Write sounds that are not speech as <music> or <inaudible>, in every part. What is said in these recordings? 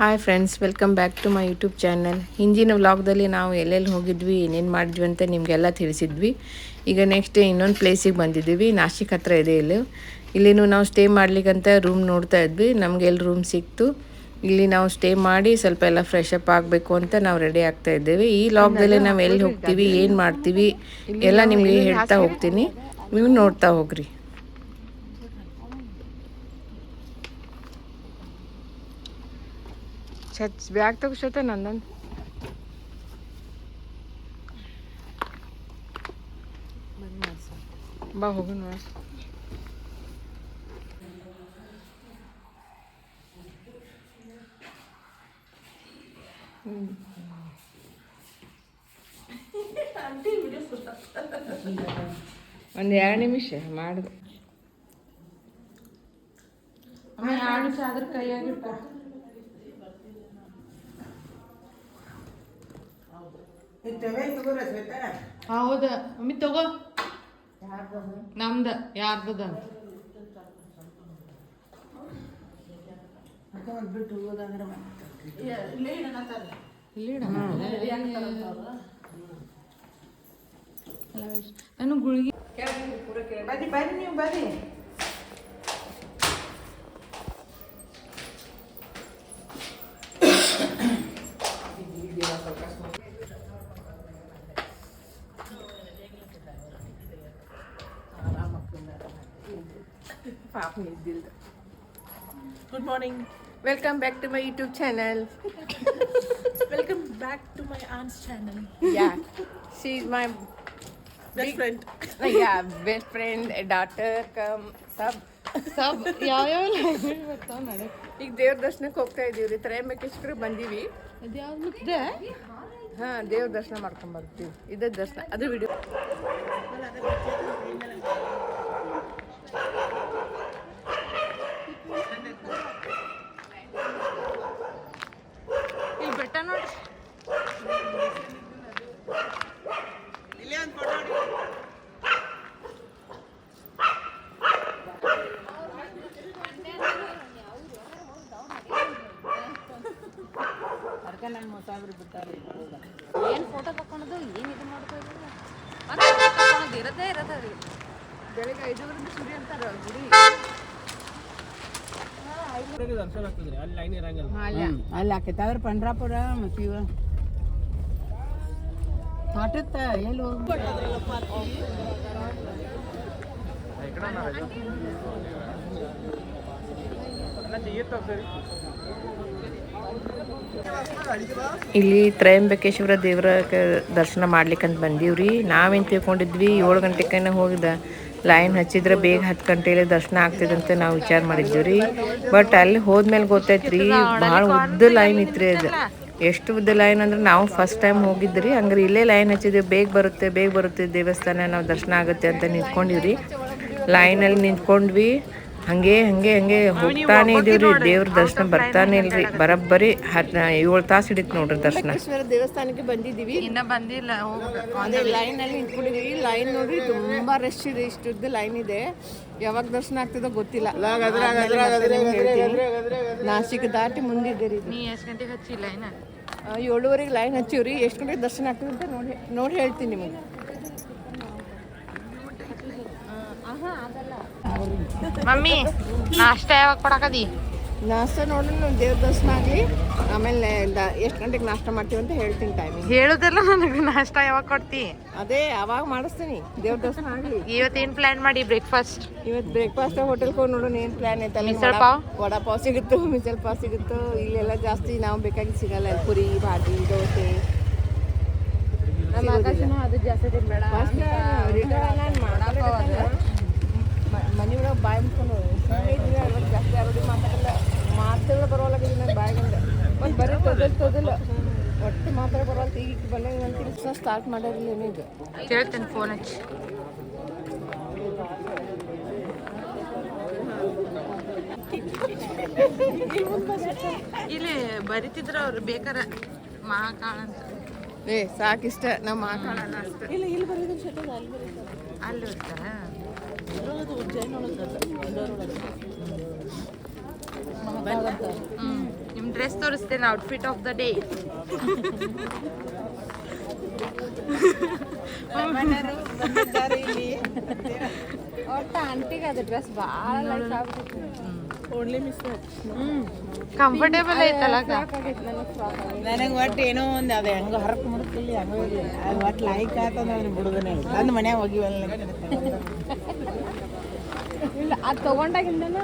Hi friends welcome back to my YouTube channel ಹಿಂದಿನ ವ್ಲಾಗ್ದಲ್ಲಿ ನಾವು ಎಲ್ಲೆಲ್ಲಿ ಹೋಗಿದ್ವಿ ಏನೇನು ಮಾಡಿದ್ವಿ ಅಂತ ನಿಮಗೆಲ್ಲ ತಿಳಿಸಿದ್ವಿ. ಈಗ ನೆಕ್ಸ್ಟ್ ಇನ್ನೊಂದು ಪ್ಲೇಸಿಗೆ ಬಂದಿದ್ದೀವಿ ನಾಶಿಕ್ ಹತ್ರ ಇದೆ ಇಲ್ಲಿ. ಇಲ್ಲಿನೂ ನಾವು ಸ್ಟೇ ಮಾಡ್ಲಿಕ್ಕಂತ ರೂಮ್ ನೋಡ್ತಾ ಇದ್ವಿ ನಮ್ಗೆ ಎಲ್ಲಿ ರೂಮ್ ಸಿಕ್ತು. ಇಲ್ಲಿ ನಾವು ಸ್ಟೇ ಮಾಡಿ ಸ್ವಲ್ಪ ಎಲ್ಲ ಫ್ರೆಶ್ ಅಪ್ ಆಗಬೇಕು ಅಂತ ನಾವು ರೆಡಿ ಆಗ್ತಾ ಇದ್ದೇವೆ. ಈ ಲಾಗ್ದಲ್ಲಿ ನಾವು ಎಲ್ಲಿ ಹೋಗ್ತೀವಿ ಏನು ಮಾಡ್ತೀವಿ ಎಲ್ಲ ನಿಮಗೆ ಹೇಳ್ತಾ ಹೋಗ್ತೀನಿ. ನೀವು ನೋಡ್ತಾ ಹೋಗ್ರಿ. ಛತ್ ಬ್ಯಾಗ್ ತಗೋತ ನಂದೊಂದು ಬಾ ಹೋಗೋಣ ಒಂದು ಎರಡು ನಿಮಿಷ ಮಾಡಿದೆ. ಅಮ್ಮ ಎರಡು ನಿಮಿಷ ಹೌದ. ಮಮ್ಮಿ ತಗೋ. ನಮ್ದ ಯಾರ್ದದ? ನಾನು ಗುಳಿಗೆ ಬನ್ನಿ ಬನ್ನಿ ನೀವು ಬನ್ನಿ. ಪಾಪ ಇದ್ದಿಲ್ಲ good morning welcome back to my YouTube channel welcome back to my ons channel yeah she is my best friend yeah best friend daughter come ಸಬ್ ಸಬ್ ಯಾವ್ಯಾವ ಲ್ಯಾಂಗ್ವೇಜ್ ಬರ್ತಾವ ನಡೆ ಈಗ ದೇವ್ರ ದರ್ಶನಕ್ಕೆ ಹೋಗ್ತಾ ಇದೀವಿ ರೀ ತ್ರಯಂಬಕೇಶ್ವರ ಬಂದೀವಿ. ಅದ್ಯಾವ್ದು ಹಾ ದೇವ್ರ ದರ್ಶನ ಮಾಡ್ಕೊಂಡ್ ಬರ್ತೀವಿ. ಇದೇ ದರ್ಶನ. ಅದು ವಿಡಿಯೋ ಇಲ್ಲಿ ಬೆಟ್ಟ ನೋಡ್ರಿ ಏನ್ ಫೋಟೋ ತಕೊಂಡದು ಏನ್ ಇದು ಮಾಡ್ಕೊಂಡಿರದೇ ಇರದೇ? ಇರತ್ತೆ ಅದು ಬೆಳಿಗ್ಗೆ ಐದುವರೆಯಿಂದ ಅಂತಾರ ಗುಡಿ. ಅಲ್ಲಿ. ಆದ್ರೆ ಪಂಡ್ರಾಪುರ ಮತ್ತು ಇವ ಎಲ್ಲಿ ಎಲ್ಲಿ ಇಲ್ಲಿ ತ್ರಯಂಬಕೇಶ್ವರ ದೇವರ ದರ್ಶನ ಮಾಡ್ಲಿಕ್ಕಂತ ಬಂದೀವ್ರಿ ನಾವೇನು ತಿಳ್ಕೊಂಡಿದ್ವಿ, ಏಳು ಗಂಟೆಕನ ಹೋಗಿದ್ದ ಲೈನ್ ಹಚ್ಚಿದ್ರೆ ಬೇಗ ಹತ್ತು ಗಂಟೆಲಿ ದರ್ಶನ ಆಗ್ತದಂತ ನಾವು ವಿಚಾರ ಮಾಡಿದ್ವಿ ರೀ. ಬಟ್ ಅಲ್ಲಿ ಹೋದ್ಮೇಲೆ ಗೊತ್ತೈತ್ರಿ ಭಾಳ ಉದ್ದ ಲೈನ್ ಇತ್ರಿ ಅದು. ಎಷ್ಟು ಉದ್ದ ಲೈನ್ ಅಂದ್ರೆ ನಾವು ಫಸ್ಟ್ ಟೈಮ್ ಹೋಗಿದ್ರಿ ಹಂಗಾರೆ ಇಲ್ಲೇ ಲೈನ್ ಹಚ್ಚಿದ್ವಿ ಬೇಗ ಬರುತ್ತೆ ಬೇಗ ಬರುತ್ತೆ ದೇವಸ್ಥಾನ, ನಾವು ದರ್ಶನ ಆಗುತ್ತೆ ಅಂತ ನಿಂತ್ಕೊಂಡಿವ್ರಿ ಲೈನಲ್ಲಿ ನಿಂತ್ಕೊಂಡ್ವಿ. ಹಂಗೆ ಹಂಗೆ ಹಂಗೆ ಹೋಗ್ತಾನೆ ಇದೀವ್ರಿ ದೇವ್ರ ದರ್ಶನ ಬರ್ತಾನೆ ಇಲ್ರಿ ಬರಬ್ಬರಿ ಹತ್ ಏಳು ತಾಸು ಹಿಡಿತ್ ನೋಡ್ರಿ ದರ್ಶನ ದೇವಸ್ಥಾನಕ್ಕೆ ಬಂದಿದ್ದೀವಿ ಇನ್ನ ಬಂದಿಲ್ಲ ಅದೇ ಲೈನ್ ಅಲ್ಲಿ ನಿಂತ್ಕೊಂಡಿದೀವಿ ಲೈನ್ ನೋಡ್ರಿ ತುಂಬಾ ರಶ್ ಇದೆ ಇಷ್ಟುದ್ದ ಲೈನ್ ಇದೆ ಯಾವಾಗ ದರ್ಶನ ಆಗ್ತದೋ ಗೊತ್ತಿಲ್ಲ. ನಾಸಿಕ್ ದಾಟಿ ಮುಂದಿದ್ದೀರಿ ನೀ ಎಷ್ಟು ಗಂಟೆಗೆ ಹಚ್ಚಿ ಏನ ಏಳುವರೆಗೆ ಲೈನ್ ಹಚ್ಚಿವ್ರಿ ಎಷ್ಟು ಗಂಟೆಗೆ ದರ್ಶನ ಆಗ್ತದೆ ಅಂತ ನೋಡಿ ನೋಡಿ ಹೇಳ್ತೀನಿ ನಿಮಗೆ ಮಮ್ಮಿ ನಾಷ್ಟ ಯಾವಾಗ ಕೊಡಕದಿ ನಾಷ್ಟ ನೋಡೋಣ ನಾವು ದೇವ್ರ ದರ್ಶನ ಆಗಲಿ. ಆಮೇಲೆ ಎಷ್ಟು ಗಂಟೆಗೆ ನಾಷ್ಟ ಮಾಡ್ತೀವಿ ಅಂತ ಹೇಳ್ತೀನಿ ಟೈಮಿಂಗ್ ಹೇಳುದಿಲ್ಲ ನನಗೆ ನಾಷ್ಟ ಯಾವಾಗ ಕೊಡ್ತಿ? ಅದೇ ಅವಾಗ ಮಾಡಿಸ್ತೀನಿ. ದೇವ್ರ ದರ್ಶನ ಆಗಲಿ. ಏನು ಪ್ಲಾನ್ ಮಾಡಿ ಬ್ರೇಕ್ಫಾಸ್ಟ್ ಇವತ್ತು ಬ್ರೇಕ್ಫಾಸ್ಟ್ ಹೋಟೆಲ್ಗೆ ಹೋಗಿ ನೋಡೋಣ ಏನು ಪ್ಲಾನ್ ಐತೆ? ಅಲ್ಲಿ ಮಿಸಲ್ ವಡಾ- ಪಾವ್? ವಡಾ ಪಾವ್ ಸಿಗುತ್ತೋ ಮಿಸಲ್ ಪಾವ್ ಸಿಗುತ್ತೋ? ಇಲ್ಲೆಲ್ಲ ಜಾಸ್ತಿ ನಾವು ಬೇಕಾಗಿ ಸಿಗಲ್ಲ. ಪುರಿ ಭಾಜಿ ದೋಸೆ ನಮ್ಮ ಆಕಾಶನ ಅದು ಜಾಸ್ತಿ ತಿನ್ಬೇಡ ಮನೆ ಒಳಗೆ ಬಾಯಿ ಇದ್ದೀವಿ ಜಾಸ್ತಿ ಆರೋಡಿ ಮಾತಾಡಲ್ಲ. ಮಾತುಗಳು ಬರೋಲ್ಲ ನನ್ನ ಬಾಯಿಗಿಂದ. ಮತ್ತು ಬರೀ ತೊದಲ್ ತೊದಲ್ ಒಟ್ಟು ಮಾತಾಡ ಬರೋಲ್ಲ ಈಗ ಸ್ಟಾರ್ಟ್ ಕೇಳ್ತೇನೆ ಫೋನ್ ಹಚ್ಚಿ. ಇಲ್ಲಿ ಬರಿತಿದ್ರ ಅವ್ರು ಬೇಕಾರ ಮಹಾಕಾಳ ಅಂತ. ಏ ಸಾಕಿಷ್ಟ ನಮ್ಮ ಅಷ್ಟೇ. ಇಲ್ಲ ಇಲ್ಲಿ ಅಲ್ಲಿ ಒಳಗೆ ಹ್ಮ್. ನಿಮ್ದು ಡ್ರೆಸ್ ತೋರಿಸ್ತೇನೆ ಔಟ್ಫಿಟ್ ಆಫ್ ದ ಡೇ ಒಟ್ಟ ಆಂಟಿಗೆ ಅದು ಡ್ರೆಸ್ ಭಾಳ ಲೈಕ್ ಆಗ್ಬಿಟ್ಟು ಓನ್ಲಿ ಮಿಸ್ ಕಂಫರ್ಟೇಬಲ್ ಐತಲ್ಲ ನನಗೆ ಒಟ್ಟು ಏನೋ ಒಂದು ಅದು ಹೆಂಗ ಹರಕ್ ಮುಡ್ಕಿಲ್ಲ ಹಂಗ ಅದು ಒಟ್ಟು ಲೈಕ್ ಆತಂದ್ರೆ ಅದನ್ನ ಬಿಡುದನೇ ತಂದು ಅಂದ್ ಮನ್ಯಾಗ ಹೋಗಿವಲ್ಲ ಇಲ್ಲ ಅದು ತಗೊಂಡಾಗಿಂದನ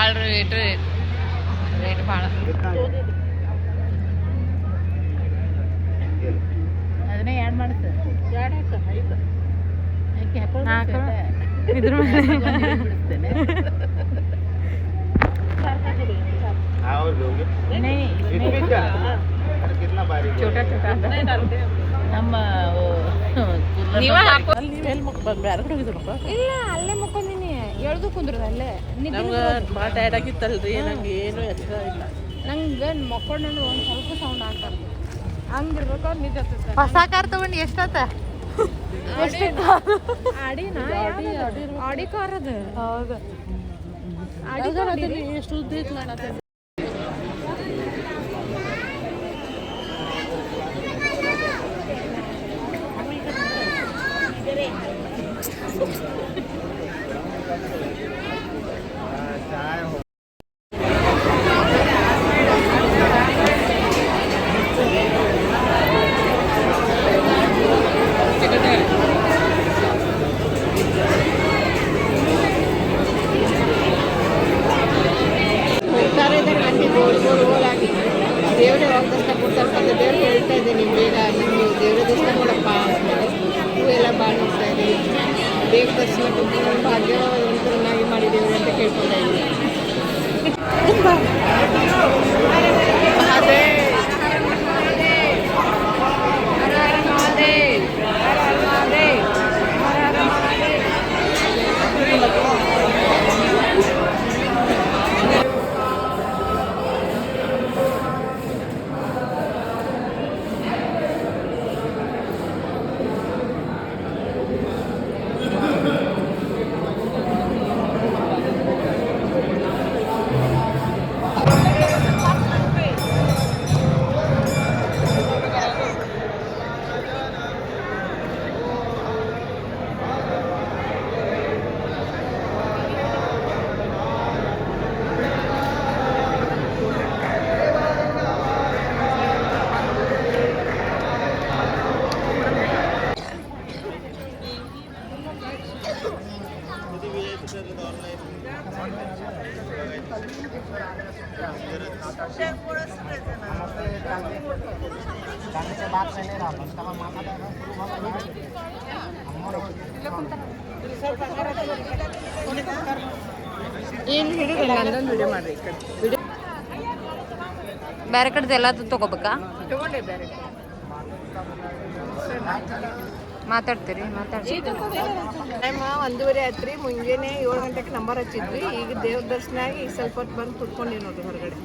ಭಾಳ ರೇಟ್ ರೇಟ್ ಭಾಳ ಅದನ್ನೇ ಮಾಡುತ್ತೆ ಇದ್ರ ನಮ್ಮ ನೀವ ಹಾಕೋ. ಅಲ್ಲಿ ಕಡೆ ಹೋಗಿದ್ರಪ್ಪ. ಇಲ್ಲ ಅಲ್ಲೇ ಎಳ್ದು ಕುಂದ್ರದ ಅಲ್ಲೇ. ನಮ್ಗೆ ಭಾಳ ಟೈರ್ಡ್ ಆಗಿತ್ತಲ್ರಿ ನಂಗೆ ಏನು ಎಚ್ಚರ ಇಲ್ಲ. ನಂಗೆ ಮಕ್ಕೊಂಡು ಒಂದು ಸ್ವಲ್ಪ ಸೌಂಡ್ ಆಗ್ಬಾರ್ದು ಹಂಗಿರ್ಬೇಕು ಅವ್ರು ನಿಜ ಹೊಸ ಕಾರ್ ತಗೊಂಡು ಎಷ್ಟಾತ ಆಡಿನ ಆಡಿ ಕಾರ್ ಅದು ಹೌದು ಅಡಿಗೆ ಎಷ್ಟು ಉದ್ದ ಐತ್ಲ ಏನು ಹಿಡಿರಿ ನಂದೊಂದು ವಿಡಿಯೋ ಮಾಡ್ರಿ ಬೇರೆ ಕಡೆದು ತಗೋಬೇಕಾ? ತಗೊಂಡೆ ಬೇರೆ ಮಾತಾಡ್ತೀರಿ ಮಾತಾಡ್ತೀರಿ. ಟೈಮ್ ಒಂದೂವರೆ ಆಯ್ತು ಮುಂಜಾನೆ ಏಳು ಗಂಟೆಗೆ ನಂಬರ್ ಹಚ್ಚಿದ್ವಿ. ಈಗ ದೇವ್ರ ದರ್ಶನ ಆಗಿ ಸ್ವಲ್ಪ ಹೊತ್ತು ಬಂದು ಕುತ್ಕೊಂಡಿವಿ ನೋಡ್ರಿ ಹೊರಗಡೆ.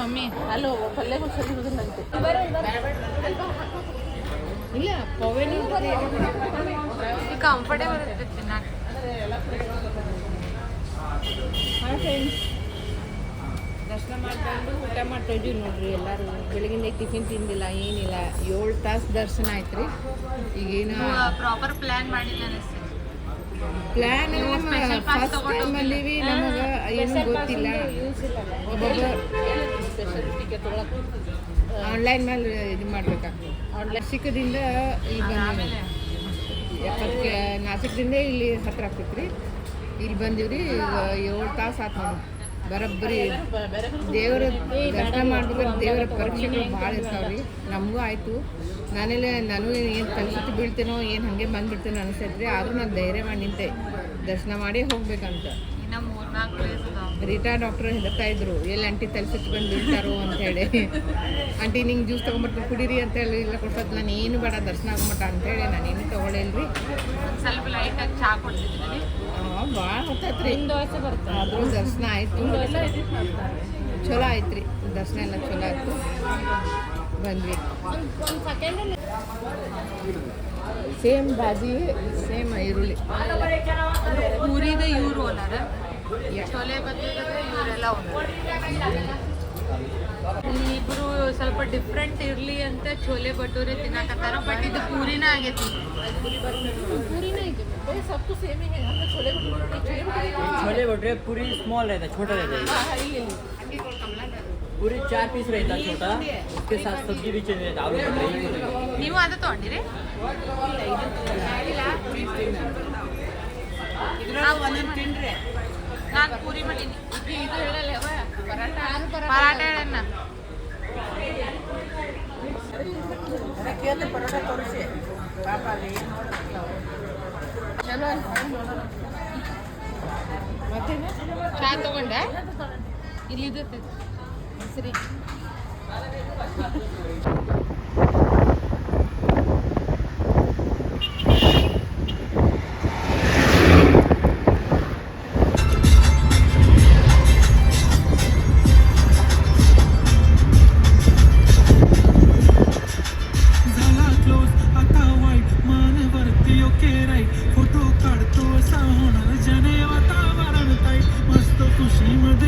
ಮಮ್ಮಿ. ಅಲ್ಲೋ ಪಲ್ಯ ಇಲ್ಲ ಪವೇನು ಕಂಫರ್ಟೇಬಲ್ ಇರ್ತೈತೆ ತಿನ್ನಕ್ಕೆ ದರ್ಶನ ಮಾಡ್ಕೊಂಡು ಊಟ ಮಾಡ್ತಾ ಇದೀವಿ ನೋಡ್ರಿ ಎಲ್ಲರೂ. ಬೆಳಗಿಂದ ಟಿಫಿನ್ ತಿಂದಿಲ್ಲ ಏನಿಲ್ಲ. ಏಳು ತಾಸು ದರ್ಶನ ಆಯ್ತು ರೀ. ಈಗೇನು ಪ್ರಾಪರ್ ಪ್ಲಾನ್ ಮಾಡಿಲ್ಲ ಪ್ಲ್ಯಾನ್ ಫಸ್ಟ್ ಟೈಮ್ ಬಂದೀವಿ ನಮಗೆ ಏನು ಗೊತ್ತಿಲ್ಲ. ಒಬ್ಬೊಬ್ಬರು ಆನ್ಲೈನ್ ಮೇಲೆ ಇದು ಮಾಡ್ಬೇಕಾಗ್ತದೆ. ಆನ್ಲೈನ್ ಸಿಕ್ಕದಿಂದ ಈಗ ನಾಸಿಕದಿಂದ ಇಲ್ಲಿ ಹತ್ರ ಆಗ್ತೈತೆ ರೀ ಇಲ್ಲಿ ಬಂದೀವಿ ರೀ ಏಳು ತಾಸು ಆತು ನೋಡಿ. ಬರೋಬ್ಬರಿ ದೇವರ ದರ್ಶನ ಮಾಡಿದ್ರೆ ದೇವರ ಪರೀಕ್ಷೆಗಳು ಭಾಳ ಇರ್ತಾವೆ ರೀ ನಮಗೂ ಆಯಿತು. ನಾನೆಲ್ಲ ನಾನು ಏನು ಕಲಿಸುತ್ತಿ ಬೀಳ್ತೇನೋ ಏನು ಹಾಗೆ ಬಂದುಬಿಡ್ತೇನೋ ಅನಿಸೈತ್ರಿ. ರೀ ಆದರೂ ನಾನು ಧೈರ್ಯ ಮಾಡಿ ನಿಂತೆ. ದರ್ಶನ ಮಾಡಿ ಹೋಗ್ಬೇಕಂತ. ರೀಟಾ ಡಾಕ್ಟರ್ ಹೇಳ್ತಾ ಇದ್ರು ಎಲ್ಲಿ ಆಂಟಿ ತಲೆಸಿಟ್ಟು ಬಂದು ಬೀಳ್ತಾರೋ ಅಂತ ಹೇಳಿ. ಆಂಟಿ ನಿಂಗೆ ಜ್ಯೂಸ್ ತೊಗೊಂಬರ್ತೀನಿ ಕುಡೀರಿ ಅಂತ ಹೇಳಿ ಇಲ್ಲ ಕೊಡ್ಸೋದು ನಾನು ಏನು ಬೇಡ ದರ್ಶನ ಆಗ್ಮಟ ಅಂತೇಳಿ ನಾನು ಏನು ತೊಗೊಳಿಲ್ರಿ. ಸ್ವಲ್ಪ ಲೈಟಾಗಿ ಚಹಾ ಕೊಡ್ತಿದ್ದೀನಿ ಭಾಳ ಹೊತ್ತೈತ್ರಿ. ದೋಸೆ ಬರ್ತದೆ. ಅದ್ರ ದರ್ಶನ ಆಯಿತು. ಚಲೋ ಆಯ್ತು ರೀ ದರ್ಶನ ಎಲ್ಲ ಚಲೋ ಆಯ್ತು. ಬಂದ್ವಿ. ಸೇಮ್ ಬಾಜಿ ಸೇಮ್ ಈರುಳ್ಳಿ. ಪೂರಿದ ಇವರು ಓನರ್ ಚೋಲೆ ಬದ್ಲಿಗದ ಇವರೆಲ್ಲ ಓನರ್ ಇಲ್ಲಿ ಇಬ್ರು ಸ್ವಲ್ಪ ಡಿಫ್ರೆಂಟ್ ಇರ್ಲಿ ಅಂತ ಚೋಲೆ ಭಟೂರಿ ತಿನ್ನಕತ್ತಾರ ಬಟ್ ಇದು ಪೂರಿನ ಆಗೈತಿ छोले भटूरे पूरी स्मॉल रहता है छोटा रहता है पूरी चार पीस रहता है छोटा उसके साथ सब्जी भी चाहिए रहता है आलू भटूरे ನೀವು ಅದು ತಗೊಂಡಿರಿ ನಾನು ಪೂರಿ ಮಾಡೀನಿ. ಪರಾಟ ಹೇಳಣ್ಣ. ಚಲೋ ಮತ್ತೇನು ಚಾ ತಗೊಂಡ? ಇಲ್ಲಿದ್ದು ಸರಿ.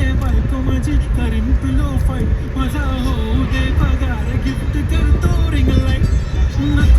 खुशीमध्ये बायको माझी करीन पिलो फाईट माझा होऊ दे पगार गिफ्ट करतो रिंग लाईट नको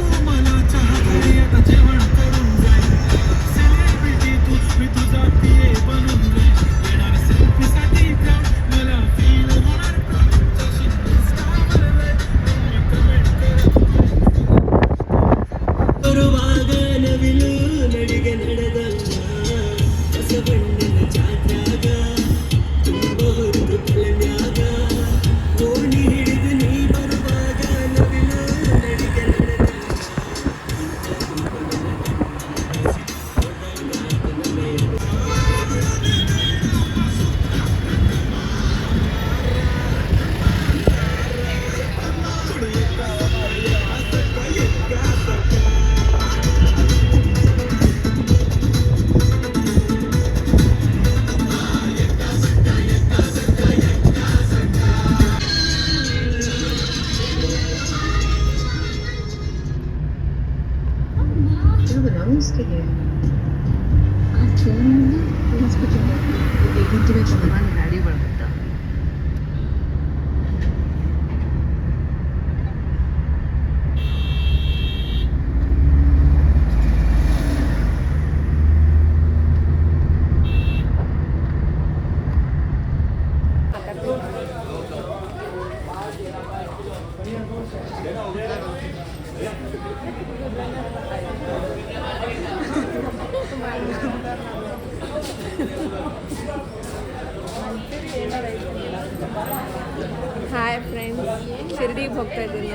Hi friends ಶಿರ್ಡಿಗೆ ಹೋಗ್ತಾ ಇದ್ದೀನಿ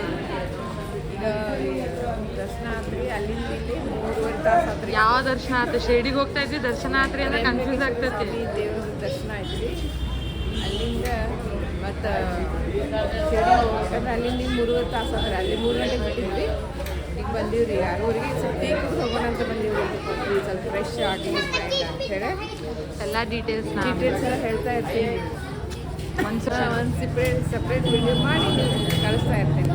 ಈಗ ದರ್ಶನ ಆತ್ರಿ ಅಲ್ಲಿಂದ ಇಲ್ಲಿ ಮೂರುವರೆ ತಾಸು ಆತ್ರಿ. ಯಾವ ದರ್ಶನ ಆಯ್ತು ಶಿರ್ಡಿಗೆ ಹೋಗ್ತಾ ಇದ್ವಿ ದರ್ಶನ ಆತ್ರಿ ಅಂದ್ರೆ ಕನ್ಫ್ಯೂಸ್ ಆಗ್ತೈತಿ. ದೇವ್ರ ದರ್ಶನ ಆಯ್ತು. ರೀ ಅಲ್ಲಿಂದ ಮತ್ತು ಶಿರಡಿ ಹೋಗ್ಬೇಕಂದ್ರೆ ಅಲ್ಲಿಂದ ಮೂರುವರೆ ತಾಸು ಅಂದ್ರೆ ಅಲ್ಲಿ ಮೂರು ಗಂಟೆಗೆ ಬಿಟ್ಟಿದ್ವಿ. ಈಗ ಬಂದೀವಿ ರೀ ಸ್ವಲ್ಪ ಟೀ ಕುಡ್ದು ಹೋಗೋಣ ಅಂತ ಸ್ವಲ್ಪ ಫ್ರೆಶ್ ಆಗಲಿ ಅಂತೇಳಿ ಎಲ್ಲ ಡೀಟೇಲ್ಸ್ ಡೀಟೇಲ್ಸ್ ಎಲ್ಲ ಹೇಳ್ತಾ ಇರ್ತೀನಿ. ಒಂದು ಒಂದು ಸಪ್ರೇಟ್ ಸಪ್ರೇಟ್ ವಿಡಿಯೋ ಮಾಡಿ ಕಳಿಸ್ತಾ ಇರ್ತೀನಿ.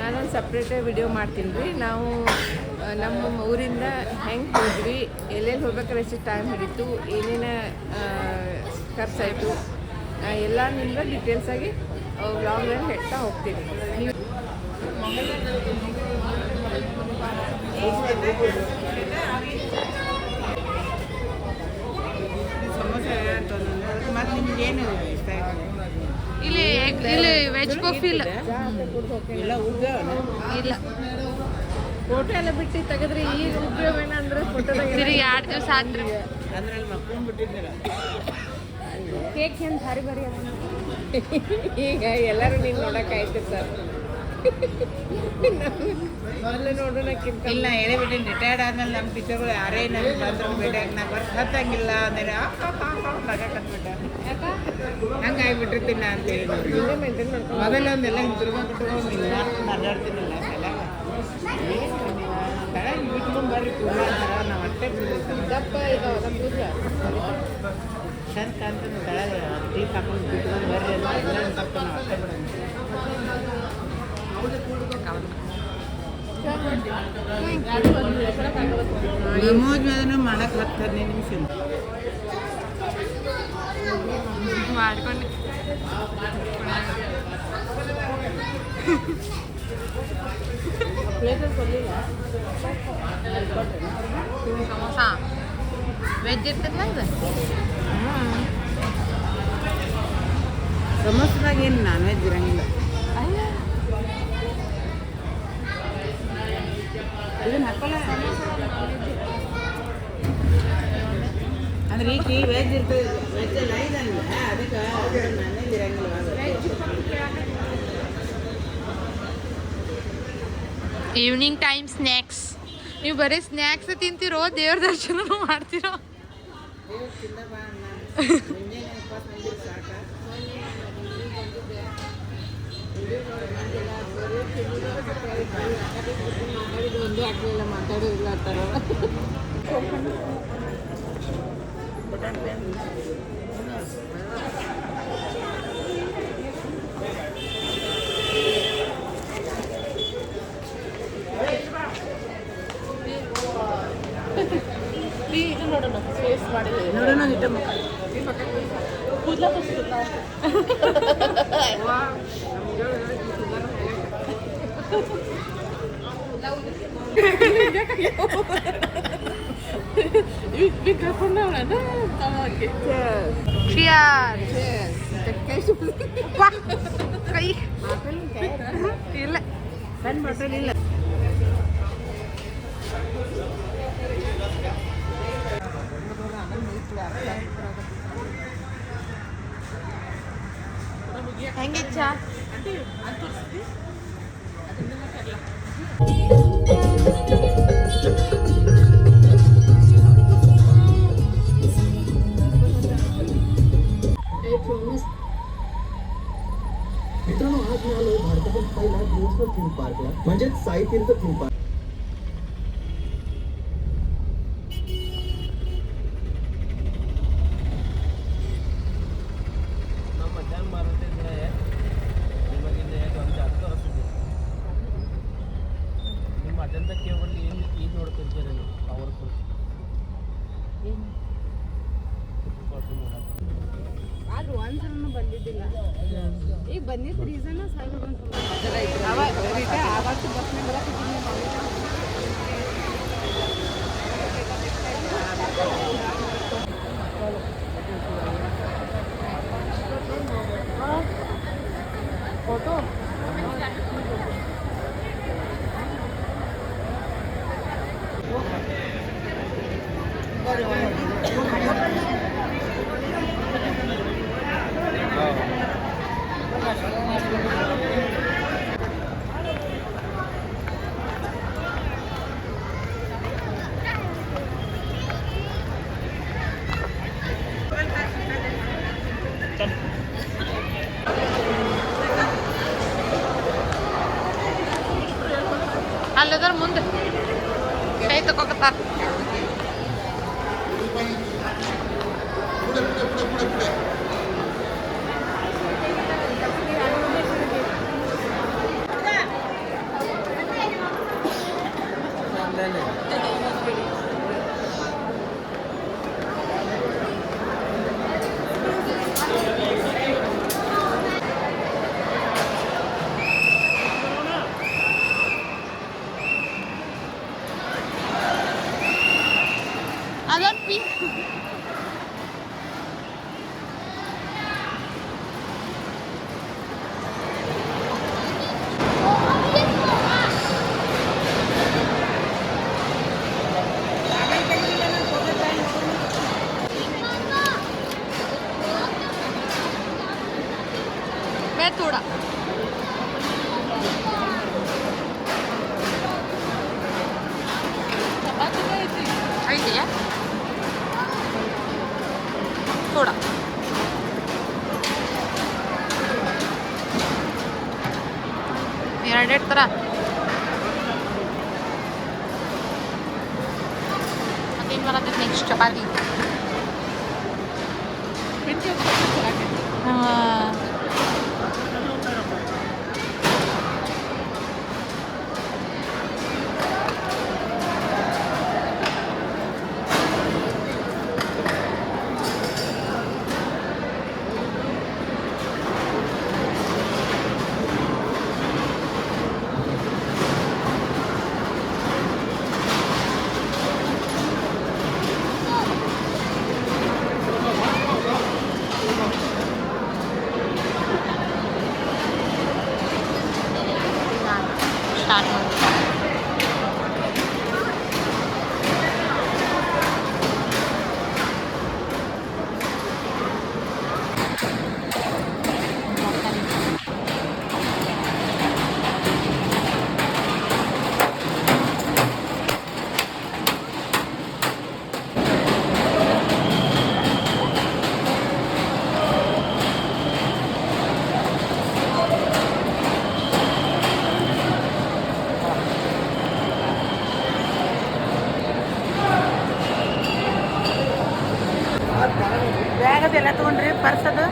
ನಾನೊಂದು ಸಪ್ರೇಟೇ ವಿಡಿಯೋ ಮಾಡ್ತೀನಿ ರೀ ನಾವು ನಮ್ಮ ಊರಿಂದ ಹೆಂಗೆ ಹೋದ್ವಿ ಎಲ್ಲೆಲ್ಲಿ ಹೋಗ್ಬೇಕಾದ್ರೆ ಎಷ್ಟು ಟೈಮ್ ಹಿಡಿತು ಏನೇನು ಖರ್ಚಾಯಿತು ಎಲ್ಲ ನಿಮ್ಗೆ ಡೀಟೇಲ್ಸಾಗಿ ವ್ಲಾಗ್ನಲ್ಲಿ ಹೇಳ್ತಾ ಹೋಗ್ತೀನಿ. ನೀವು ಇಲ್ಲಿ ಇಲ್ಲಿ ವೆಜ್ ಪಫ್ ಇಲ್ಲ ಇಲ್ಲ ಫೋಟೋ ಎಲ್ಲ ಬಿಟ್ಟು ತೆಗೆದ್ರೆ ಈಗ ಉಪಯೋಗ ಏನಂದ್ರೆ ತಿರುಗಿ ಎರಡು ದಿವಸ ಆದ್ರಿ ಅಂದ್ರೆ ಅಲ್ಲಿ ಮಕ್ಕೊಂಡ್ ಬಿಟ್ಟಿದ್ದೀರ ಕೇಕ್ ಹೆಂಗೆ ಭಾರಿ ಭಾರಿ ಅದ ಈಗ ಎಲ್ಲರೂ ನೀನು ನೋಡಕ್ಕೆ ಸರ್ ಇಲ್ಲ ಹೇಳಿಬಿಟ್ಟು ರಿಟೈರ್ಡ್ ಆದ್ಮೇಲೆ ನಮ್ಮ ಟೀಚರ್ಗಳು ಯಾರೇ ನನಗೆ ಬಂದ್ರು ಬೇಡ ನಾ ಬರ್ತಂಗಿಲ್ಲ ಅಂದರೆ ಅಂದ್ರೆ ನಗಕತ್ಬಿಟ್ಟ ಹಂಗೆ ಆಗಿಬಿಟ್ಟಿರ್ತೀನಿ ಅಂತ ಹೇಳಿ. ಮೊದಲ ಹಿಂತಿರ್ಗೊಂಡ್ಬಿಟ್ಟು ಹಿಂಗೆ ಮಾಡ್ಕೊಂಡು ಅಡ್ಡಾಡ್ತೀನಲ್ಲ ಎಲ್ಲ. ತಳ ಬಿಟ್ಕೊಂಡು ಬರ್ರಿ ಕೂಡ ಅಂತಾರ ನಾವು ಅಷ್ಟೇ ದಪ್ಪ ಇದಾವ ನಮ್ಮ ಕೂದಲ ಚಂದ ಹಾಕೊಂಡು ಬಿಟ್ಕೊಂಡು ಬರ್ರಿ ಎಲ್ಲ ತಪ್ಪು ನಾವು ಅಷ್ಟೇ ಬಿಡೋದು ನಿಮೋಜ್ ಮೇಲೆ ಮಾಡಕ್ಕೆ ಹತ್ತು ಹದಿನೈದು ನಿಮಿಷ. ಮಾಡ್ಕೊಂಡು ಸಮೋಸ ವೆಜ್ ಇರ್ತದಲ್ಲ ಇದು ಸಮೋಸದಾಗ ಏನು ನಾನ್ ವೆಜ್ ಇರಂಗಿಲ್ಲ ಇದನ್ನ ಹಾಕೋಲ್ಲ ಅಂದ್ರೆ ಈಗ ವೆಜ್ ಇರ್ತದೆ ವೆಜ್ ಎಲ್ಲ ಇದಲ್ಲ ಅದಕ್ಕೆ ನಾನ್ ವೆಜ್ ಇರಂಗಿಲ್ಲ ಈವ್ನಿಂಗ್ ಟೈಮ್ ಸ್ನ್ಯಾಕ್ಸ್ ನೀವು ಬರೀ ಸ್ನ್ಯಾಕ್ಸ್ ತಿಂತಿರೋ ದೇವ್ರ ದರ್ಶನ ಮಾಡ್ತಿರೋ. ದೇವ್ರು <laughs> ಅಂತಾರ ನೋಡೋಣ ಇಟ್ಟ ಮುಖ ಚಿಯರ್ ಕೈ ಇಲ್ಲ ಸಣ್ಣ ಬಾಟಲ್ ಇಲ್ಲ ಹೆಂಗಿಚ್ಚ मित्रांनो आज मी आलोय भारतातील पहिला दिवसभर थीम पार्कला म्हणजेच साई तीर्थ थीम पार्क ಅಜಂತ ಕೇಬಲ್ ಏನು ಈಗ ನೋಡ್ತಿರ್ತೀರ ನೀವು ಪವರ್ಫುಲ್ ಆದ್ರೂ ಒಂದ್ಸಲನು ಬಂದಿದ್ದಿಲ್ಲ ಈಗ ಬಂದಿದ್ದ ರೀಸನ್ ಸಾಯಿಬಾಬ ಅವಾಗ ಆವತ್ತು ಬಸ್ನ ಬರಕ್ಕೆ ಫೋಟೋ ಅಲ್ಲದರ ಮುಂದೆ ಕೈ ತಗೋಕತ್ತಾರ ತಗೊಂಡ್ರೆ ತೊಗೊಂಡ್ರಿ ಪರ್ಸ್ ಅದು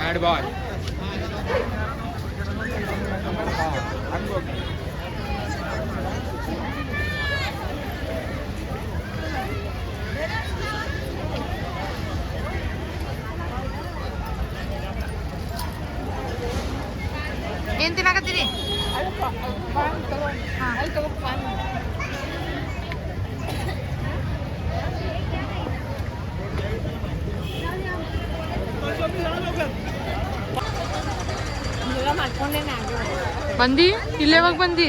బ్యాడ్ బాల్ ఏంటి నాకు తిరిగి అది తగ్గ ಬಂದಿ ಇಲ್ಲೇ ಯಾವಾಗ ಬಂದಿ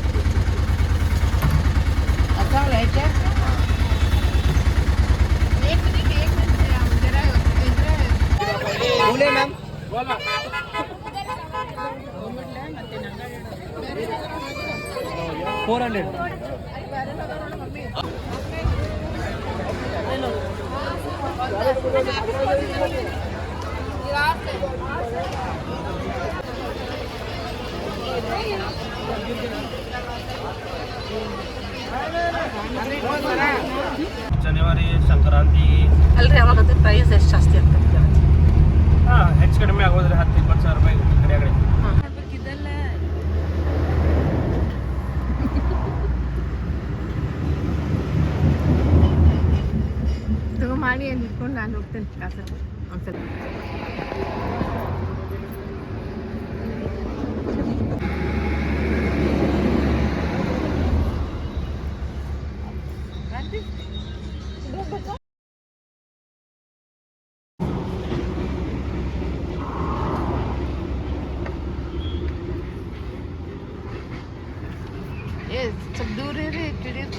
तर आता लाईट फोर हंड्रेड ಶನಿವಾರ ಸಂಕ್ರಾಂತಿ. ಅಲ್ರಿ ಅವಾಗ ಪ್ರೈಸ್ ಎಷ್ಟು ಜಾಸ್ತಿ ಆಗ್ತದೆ ಹಾಂ ಹೆಚ್ಚು ಕಡಿಮೆ ಆಗೋದ್ರೆ ಹತ್ತು ಇಪ್ಪತ್ತು ಸಾವಿರ ರೂಪಾಯಿ ಕಡೆ ಕಡೆ ತಗೋ ಮಾಡಿ ಇಟ್ಕೊಂಡು ನಾನು ಹೋಗ್ತೇನೆ. ಕಾಸ. ಒಂದ್ಸಲ ಏ ಸ್ವಲ್ಪ ದೂರ ಇರಿ ತಿಳಿರ್ತಾವ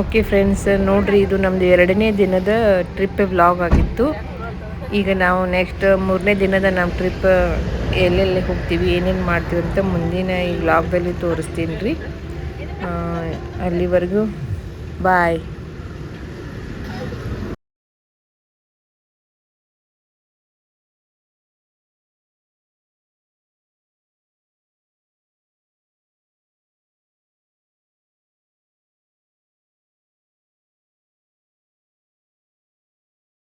ಓಕೆ ಫ್ರೆಂಡ್ಸ್ ನೋಡ್ರಿ, ಇದು ನಮ್ಮದು ಎರಡನೇ ದಿನದ ಟ್ರಿಪ್ ವ್ಲಾಗ್ ಆಗಿತ್ತು. ಈಗ ನಾವು ನೆಕ್ಸ್ಟ್ ಮೂರನೇ ದಿನದ ನಮ್ಮ ಟ್ರಿಪ್ ಎಲ್ಲೆಲ್ಲಿ ಹೋಗ್ತೀವಿ, ಏನೇನು ಮಾಡ್ತೀವಿ ಅಂತ ಮುಂದಿನ ಈ ವ್ಲಾಗ್ದಲ್ಲಿ ತೋರಿಸ್ತೀನಿ ರೀ. ಅಲ್ಲಿವರೆಗೂ ಬಾಯ್